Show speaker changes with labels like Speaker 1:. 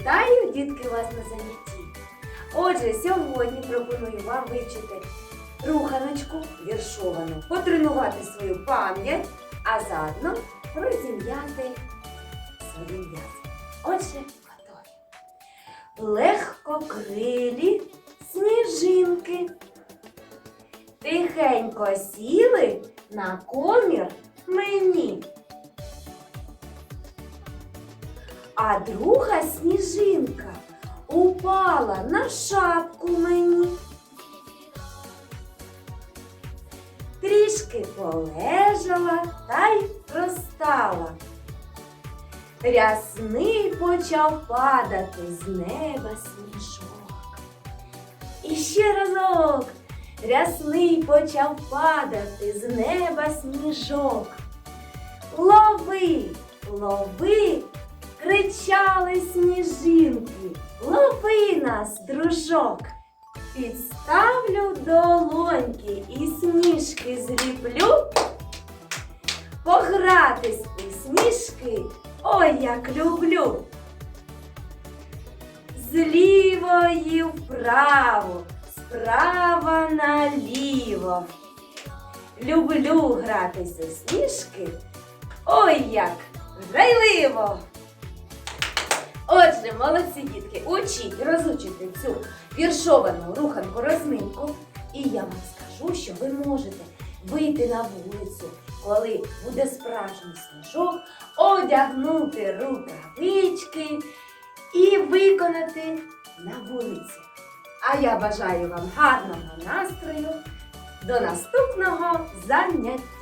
Speaker 1: Вітаю, дітки, вас на занятті. Отже, сьогодні пропоную вам вивчити руханочку віршовану, потренувати свою пам'ять, а заодно розім'яти свої м'язи. Отже, готові. Легкокрилі сніжинки. Тихенько сіли на комір мені. А друга сніжинка упала на шапку мені. Трішки полежала та й розстала. Рясний почав падати з неба сніжок. І ще разок рясний почав падати з неба сніжок. Лови, лови, сніжинки. Лови нас, дружок. Підставлю долоньки і сніжки зліплю. Погратись у сніжки, ой, як люблю. З лівої вправо, справа наліво. Люблю гратися сніжки, ой, як грайливо. Отже, молодці дітки, учіть, розучите цю віршовану руханку розминку. І я вам скажу, що ви можете вийти на вулицю, коли буде справжній сніжок, одягнути рукавички і виконати на вулиці. А я бажаю вам гарного настрою. До наступного заняття!